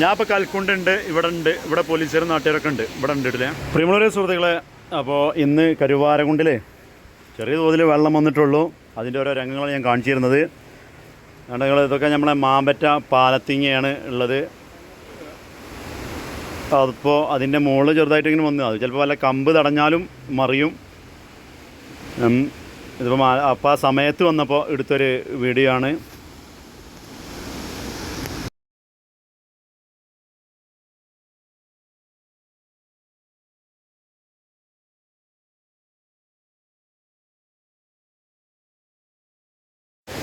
ഞാൻ ഇപ്പോൾ കൽക്കുണ്ടുണ്ട് ഇവിടെ ഉണ്ട് ഇവിടെ പോലീസുകാരും നാട്ടുകാരൊക്കെ ഉണ്ട്. ഇവിടെ ഉണ്ട് ഇട്ടില്ലേ പ്രിയമുള്ളവരെ സുഹൃത്തുക്കളെ അപ്പോൾ ഇന്ന് കരുവാരകുണ്ടിലെ ചെറിയ തോതിൽ വെള്ളം വന്നിട്ടുള്ളൂ. അതിന്റെ ഓരോ രംഗങ്ങളാണ് ഞാൻ കാണിച്ചു തരുന്നത് നിങ്ങൾ ഇതൊക്കെ നമ്മളെ മാമ്പറ്റ പാലത്തിങ്ങയാണ് ഉള്ളത്. അതിപ്പോൾ അതിന്റെ മുകളിൽ ചെറുതായിട്ട് ഇങ്ങനെ വന്നു. അത് ചിലപ്പോൾ വല്ല കമ്പ് തടഞ്ഞാലും മറിയും. ഇതിപ്പോൾ അപ്പോൾ ആ സമയത്ത് വന്നപ്പോൾ എടുത്തൊരു വീഡിയോ ആണ്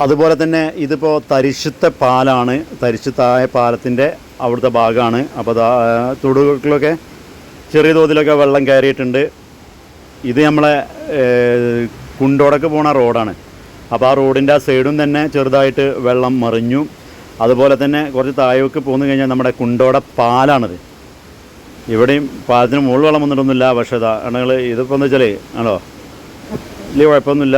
അതുപോലെ തന്നെ ഇതിപ്പോൾ തരിശുത്ത പാലാണ് തരിശുത്തായ പാലത്തിന്റെ അവിടുത്തെ ഭാഗമാണ്. അപ്പോൾ തൊടുകളിലൊക്കെ ചെറിയ തോതിലൊക്കെ വെള്ളം കയറിയിട്ടുണ്ട്. ഇത് നമ്മളെ കുണ്ടോടക്ക് പോണ റോഡാണ്. അപ്പോൾ ആ റോഡിന്റെ ആ സൈഡും തന്നെ ചെറുതായിട്ട് വെള്ളം മറിഞ്ഞു. അതുപോലെ തന്നെ കുറച്ച് താഴേക്ക് പോന്നു കഴിഞ്ഞാൽ നമ്മുടെ കുണ്ടോട പാലാണിത്. ഇവിടെയും പാലത്തിന് മുകളിൽ വെള്ളം വന്നിട്ടൊന്നുമില്ല. പക്ഷേ ഇതാ ആണെങ്കിൽ ഇതിപ്പോൾ എന്ന് വെച്ചാൽ ആണോ? വലിയ കുഴപ്പമൊന്നുമില്ല.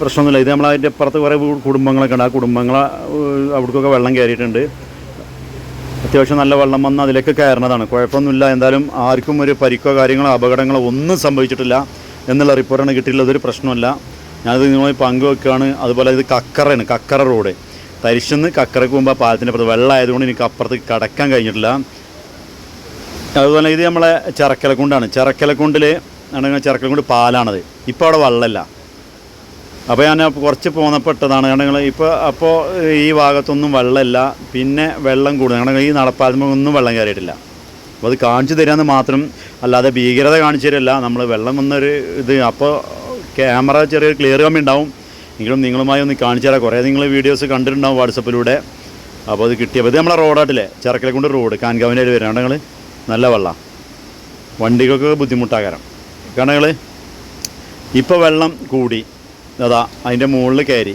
പ്രശ്നമൊന്നുമില്ല. ഇത് നമ്മളതിന്റെ അപ്പുറത്ത് കുറേ കുടുംബങ്ങളെ കുടുംബങ്ങളൊക്കെ ഉണ്ട്. ആ കുടുംബങ്ങളെ അവിടേക്കൊക്കെ വെള്ളം കയറിയിട്ടുണ്ട്. അത്യാവശ്യം നല്ല വെള്ളം വന്ന് അതിലേക്ക് കയറുന്നതാണ് കുഴപ്പമൊന്നുമില്ല. എന്തായാലും ആർക്കും ഒരു പരിക്കോ കാര്യങ്ങളോ അപകടങ്ങളോ ഒന്നും സംഭവിച്ചിട്ടില്ല എന്നുള്ള റിപ്പോർട്ടാണ് കിട്ടിയിട്ടുള്ളത്. ഒരു പ്രശ്നമല്ല ഞാനത് നിങ്ങളുമായി പങ്കുവെക്കുകയാണ്. അതുപോലെ ഇത് കക്കറയാണ്. കക്കറ റോഡ്. തരിശെന്ന് കക്കറയ്ക്ക് മുമ്പ് ആ പാലത്തിന്റെ അപ്പുറത്ത് വെള്ളം ആയതുകൊണ്ട് എനിക്ക് അപ്പുറത്ത് കടക്കാൻ കഴിഞ്ഞിട്ടില്ല. അതുപോലെ ഇത് നമ്മളെ ചിറക്കലക്കുണ്ടാണ്. ചിറക്കലക്കുണ്ടിൽ ആണെങ്കിൽ ചിറക്കലക്കുണ്ട് പാലാണത്. ഇപ്പോൾ അവിടെ വെള്ളമില്ല. അപ്പോൾ ഞാൻ കുറച്ച് പോന്നപ്പെട്ടതാണ് ഞങ്ങൾ ഇപ്പോൾ അപ്പോൾ ഈ ഭാഗത്തൊന്നും വെള്ളമില്ല. പിന്നെ വെള്ളം കൂടുതൽ. കാരണം ഈ നടപ്പാലത്തുമ്പോൾ ഒന്നും വെള്ളം കയറിയിട്ടില്ല. അപ്പോൾ അത് കാണിച്ചു തരാമെന്ന് മാത്രം അല്ലാതെ ഭീകരത കാണിച്ചു തരില്ല. നമ്മൾ വെള്ളം വന്നൊരു ഇത്. അപ്പോൾ ക്യാമറ ചെറിയൊരു ക്ലിയർ കമ്മി ഉണ്ടാവും. എങ്കിലും നിങ്ങളുമായി ഒന്ന് കാണിച്ചു തരാം. കുറേ നിങ്ങൾ വീഡിയോസ് കണ്ടിട്ടുണ്ടാവും വാട്സപ്പിലൂടെ. അപ്പോൾ അത് കിട്ടിയപ്പോൾ ഇത് നമ്മളെ റോഡായിട്ടില്ലേ കൊണ്ട് റോഡ്. കാൻകാവിന്റെ വരാം. നിങ്ങൾ നല്ല വെള്ളം. വണ്ടികൾക്ക് ബുദ്ധിമുട്ടാകാരം. കാരണം ഇപ്പോൾ വെള്ളം കൂടി. അതാ അതിന്റെ മുകളിൽ കയറി.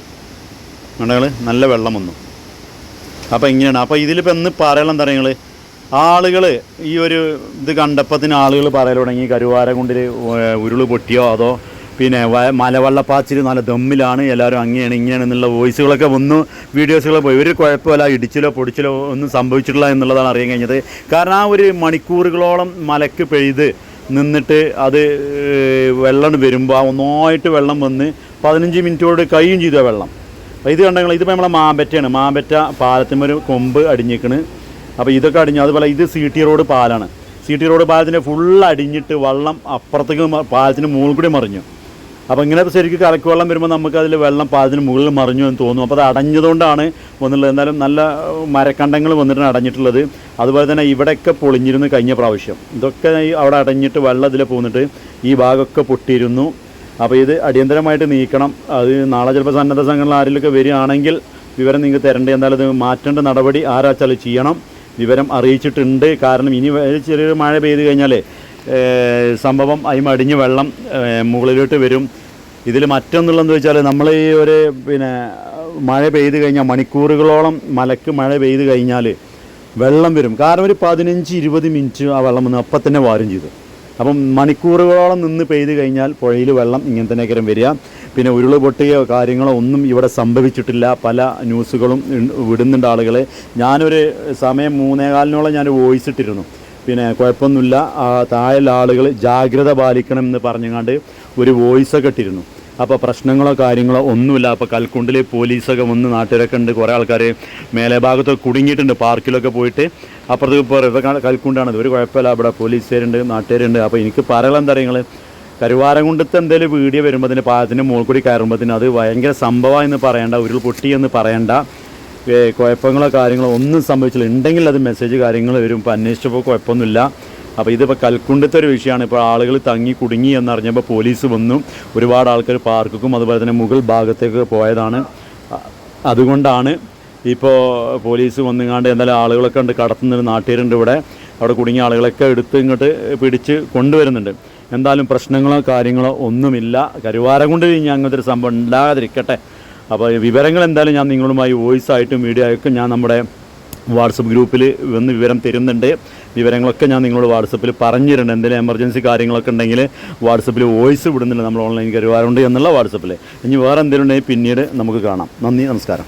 കണ്ടങ്ങൾ നല്ല വെള്ളം വന്നു. അപ്പോൾ ഇങ്ങനെയാണ്. അപ്പോൾ ഇതിലിപ്പോൾ എന്ന് പറയണം എന്താ നിങ്ങൾ ആളുകൾ ഈ ഒരു ഇത് കണ്ടപ്പത്തിന് ആളുകൾ പറയൽ തുടങ്ങി. കരുവാര കൊണ്ടിൽ ഉരുൾ പൊട്ടിയോ അതോ പിന്നെ മലവെള്ളപ്പാച്ചിൽ നല്ല ദമ്മിലാണ്. എല്ലാവരും അങ്ങനെയാണ് ഇങ്ങനെയാണ് എന്നുള്ള വോയിസുകളൊക്കെ വന്നു. വീഡിയോസുകൾ പോയി. ഒരു കുഴപ്പമില്ല. ഇടിച്ചിലോ പൊടിച്ചിലോ ഒന്നും സംഭവിച്ചിട്ടില്ല എന്നുള്ളതാണ് അറിയാൻ കഴിഞ്ഞത്. കാരണം ആ ഒരു മണിക്കൂറുകളോളം മലക്ക് പെയ്ത് നിന്നിട്ട് അത് വെള്ളം വരുമ്പോൾ ഒന്നായിട്ട് വെള്ളം വന്ന് പതിനഞ്ച് മിനിറ്റോട് കഴിയും ചെയ്തു ആ വെള്ളം. അപ്പോൾ ഇത് കണ്ടെങ്കിൽ ഇതിപ്പോൾ നമ്മളെ മാമ്പറ്റയാണ്. മാമ്പറ്റ പാലത്തിന്മൊരു കൊമ്പ് അടിഞ്ഞിക്കണ്. അപ്പോൾ ഇതൊക്കെ അടിഞ്ഞു അതുപോലെ ഇത് സി ടി റോഡ് പാലാണ്. സി ടി റോഡ് പാലത്തിന്റെ ഫുൾ അടിഞ്ഞിട്ട് വെള്ളം അപ്പുറത്തേക്ക് പാലത്തിന് മുകളിൽ കൂടി മറിഞ്ഞു. അപ്പോൾ ഇങ്ങനെ ശരിക്കും കലക്ക് വെള്ളം വരുമ്പോൾ നമുക്ക് അതിൽ വെള്ളം പാതിന് മുകളിൽ മറിഞ്ഞു എന്ന് തോന്നും അപ്പോൾ അത് അടഞ്ഞതുകൊണ്ടാണ് വന്നുള്ളത് എന്നാലും നല്ല മരക്കണ്ടങ്ങൾ വന്നിട്ടാണ് അടഞ്ഞിട്ടുള്ളത്. അതുപോലെ തന്നെ ഇവിടെയൊക്കെ പൊളിഞ്ഞിരുന്നു കഴിഞ്ഞ പ്രാവശ്യം. ഇതൊക്കെ അവിടെ അടഞ്ഞിട്ട് വെള്ളം ഇതിൽ പോന്നിട്ട് ഈ ഭാഗമൊക്കെ പൊട്ടിയിരുന്നു. അപ്പോൾ ഇത് അടിയന്തരമായിട്ട് നീക്കണം. അത് നാളെ ചിലപ്പോൾ സന്നദ്ധ സംഘടന ആരിലൊക്കെ വരികയാണെങ്കിൽ വിവരം നിങ്ങൾക്ക് തരേണ്ടത് എന്തായാലും ഇത് മാറ്റേണ്ട നടപടി ആരാച്ചാൽ ചെയ്യണം. വിവരം അറിയിച്ചിട്ടുണ്ട്. കാരണം ഇനി ചെറിയൊരു മഴ പെയ്ത് കഴിഞ്ഞാൽ സംഭവം അതി അടിഞ്ഞ് വെള്ളം മുകളിലോട്ട് വരും. ഇതിൽ മറ്റൊന്നുള്ളതെന്ന് വെച്ചാൽ നമ്മൾ ഈ ഒരു പിന്നെ മഴ പെയ്ത് കഴിഞ്ഞാൽ മണിക്കൂറുകളോളം മലക്ക് മഴ പെയ്ത് കഴിഞ്ഞാൽ വെള്ളം വരും. കാരണം ഒരു പതിനഞ്ച് ഇരുപത് മിനിറ്റ് ആ വെള്ളം വന്ന് അപ്പം തന്നെ വാരും ചെയ്തു. അപ്പം മണിക്കൂറുകളോളം നിന്ന് പെയ്ത് കഴിഞ്ഞാൽ പുഴയിൽ വെള്ളം ഇങ്ങനെ തന്നെ കരം വരിക. പിന്നെ ഉരുൾ പൊട്ടുകയോ കാര്യങ്ങളോ ഒന്നും ഇവിടെ സംഭവിച്ചിട്ടില്ല. പല ന്യൂസുകളും വിടുന്നുണ്ട് ആളുകൾ ഞാനൊരു സമയം മൂന്നേകാലിനോളം ഞാൻ വോയിസ് ഇട്ടിരുന്നു. പിന്നെ കുഴപ്പമൊന്നുമില്ല. താഴെയുള്ള ആളുകൾ ജാഗ്രത പാലിക്കണം എന്ന് പറഞ്ഞുകൊണ്ട് ഒരു വോയിസൊക്കെ ഇട്ടിരുന്നു. അപ്പോൾ പ്രശ്നങ്ങളോ കാര്യങ്ങളോ ഒന്നുമില്ല. അപ്പോൾ കൽക്കുണ്ടിൽ പോലീസൊക്കെ വന്ന് നാട്ടുകാരൊക്കെ ഉണ്ട്. കുറേ ആൾക്കാർ മേലെ ഭാഗത്തൊക്കെ കുടുങ്ങിയിട്ടുണ്ട്. പാർക്കിലൊക്കെ പോയിട്ട്. അപ്പുറത്ത് ഇപ്പോൾ ഇതൊക്കെ കൽക്കുണ്ടാണ് ഒരു കുഴപ്പമില്ല. അവിടെ പോലീസുകാരുണ്ട് നാട്ടുകാരുണ്ട്. അപ്പോൾ എനിക്ക് എന്താ നിങ്ങൾ കരുവാരംകുണ്ടത്തെ എന്തെങ്കിലും വീഡിയോ വരുമ്പോൾ അതിന്റെ പാലത്തിന്റെ മുകളിൽ കയറുമ്പോഴത്തേന് അത് ഭയങ്കര സംഭവമാണെന്ന് പറയണ്ട ഉരുൾ പൊട്ടി എന്ന് കുഴപ്പങ്ങളോ കാര്യങ്ങളോ ഒന്നും സംഭവിച്ചില്ല. ഉണ്ടെങ്കിൽ അത് മെസ്സേജ് കാര്യങ്ങൾ വരും. ഇപ്പോൾ അന്വേഷിച്ചപ്പോൾ കുഴപ്പമൊന്നുമില്ല. അപ്പോൾ ഇതിപ്പോൾ കൽക്കുണ്ടത്തെ ഒരു വിഷയമാണ്. ഇപ്പോൾ ആളുകൾ തങ്ങി കുടുങ്ങി എന്നറിഞ്ഞപ്പോൾ പോലീസ് വന്നു. ഒരുപാട് ആൾക്കാർ പാർക്കും അതുപോലെ തന്നെ മുകൾ ഭാഗത്തേക്ക് പോയതാണ്. അതുകൊണ്ടാണ് ഇപ്പോൾ പോലീസ് വന്നുങ്ങാണ്ട് എന്തായാലും ആളുകളൊക്കെ ഉണ്ട്. കടത്തുന്നൊരു നാട്ടുകാരുണ്ട് ഇവിടെ. അവിടെ കുടുങ്ങിയ ആളുകളൊക്കെ എടുത്ത് ഇങ്ങോട്ട് പിടിച്ച് കൊണ്ടുവരുന്നുണ്ട്. എന്തായാലും പ്രശ്നങ്ങളോ കാര്യങ്ങളോ ഒന്നുമില്ല. കരുവാരം കൊണ്ട് ഇനി അങ്ങനത്തെ ഒരു സംഭവം ഉണ്ടാകാതിരിക്കട്ടെ. അപ്പോൾ വിവരങ്ങൾ എന്തായാലും ഞാൻ നിങ്ങളുമായി വോയിസ് ആയിട്ടും വീഡിയോ ആയിട്ടും ഞാൻ നമ്മുടെ വാട്സപ്പ് ഗ്രൂപ്പിൽ വന്ന് വിവരം തരുന്നുണ്ട്. വിവരങ്ങളൊക്കെ ഞാൻ നിങ്ങളോട് വാട്സപ്പിൽ പറഞ്ഞിട്ടുണ്ട്. എന്തെങ്കിലും എമർജൻസി കാര്യങ്ങളൊക്കെ ഉണ്ടെങ്കിൽ വാട്സപ്പിൽ വോയിസ് വിടുന്നുണ്ട്. നമ്മൾ ഓൺലൈൻ കരുവാറുണ്ട് എന്നുള്ള വാട്സപ്പിൽ ഇനി വേറെ എന്തെങ്കിലും ഉണ്ടെങ്കിൽ പിന്നീട് നമുക്ക് കാണാം. നന്ദി നമസ്കാരം.